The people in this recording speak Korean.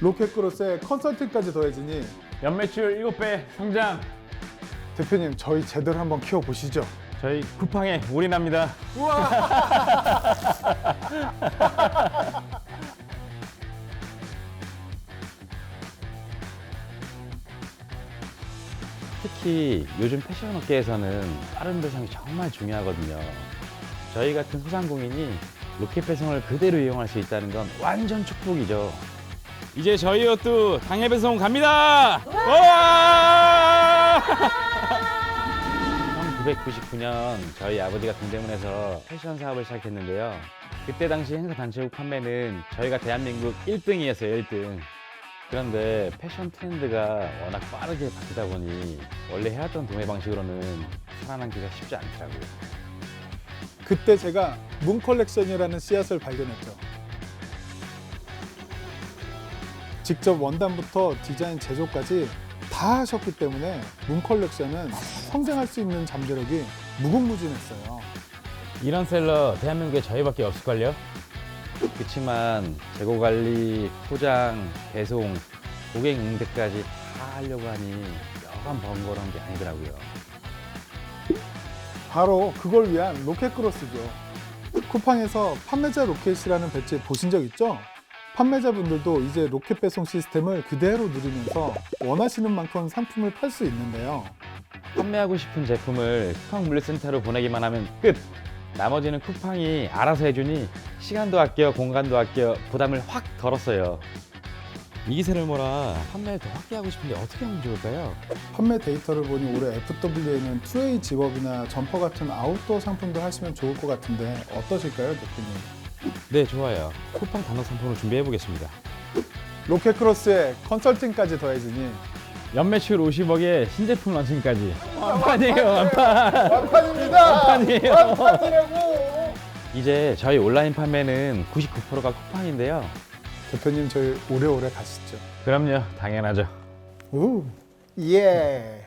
로켓크로스에 컨설팅까지 더해지니 연매출 7배 성장. 대표님 저희 제대로 한번 키워보시죠. 저희 쿠팡에 올인합니다. 특히 요즘 패션 업계에서는 빠른 배송이 정말 중요하거든요. 저희 같은 소상공인이 로켓 배송을 그대로 이용할 수 있다는 건 완전 축복이죠. 이제 저희 옷도 당일 배송 갑니다. 와! 1999년 저희 아버지가 동대문에서 패션 사업을 시작했는데요. 그때 당시 행사 단체국 판매는 저희가 대한민국 1등이었어요, 1등. 그런데 패션 트렌드가 워낙 빠르게 바뀌다 보니 원래 해왔던 도매 방식으로는 살아남기가 쉽지 않더라고요. 그때 제가 문 컬렉션이라는 씨앗을 발견했죠. 직접 원단부터 디자인 제조까지 다 하셨기 때문에 문 컬렉션은 성장할 수 있는 잠재력이 무궁무진했어요. 이런 셀러 대한민국에 저희밖에 없을걸요? 그치만 재고 관리, 포장, 배송, 고객 응대까지 다 하려고 하니 여간 번거로운 게 아니더라고요. 바로 그걸 위한 로켓 크로스죠. 쿠팡에서 판매자 로켓이라는 배지 보신 적 있죠? 판매자분들도 이제 로켓 배송 시스템을 그대로 누리면서 원하시는 만큼 상품을 팔 수 있는데요. 판매하고 싶은 제품을 쿠팡 물류센터로 보내기만 하면 끝! 나머지는 쿠팡이 알아서 해주니 시간도 아껴 공간도 아껴 부담을 확 덜었어요. 이 기세를 몰아 판매를 더 확대하고 싶은데 어떻게 하면 좋을까요? 판매 데이터를 보니 올해 FWA는 2A 집업이나 점퍼 같은 아웃도어 상품도 하시면 좋을 것 같은데 어떠실까요, 대표님? 네 좋아요. 쿠팡 단독 상품을 준비해 보겠습니다. 로켓크로스에 컨설팅까지 더해지니 연매출 50억에 신제품 런칭까지 완판이에요 완판 완판입니다! 완판이에요. 완판이라고! 이제 저희 온라인 판매는 99%가 쿠팡인데요. 대표님 저희 오래오래 가시죠. 그럼요 당연하죠. 오, 예.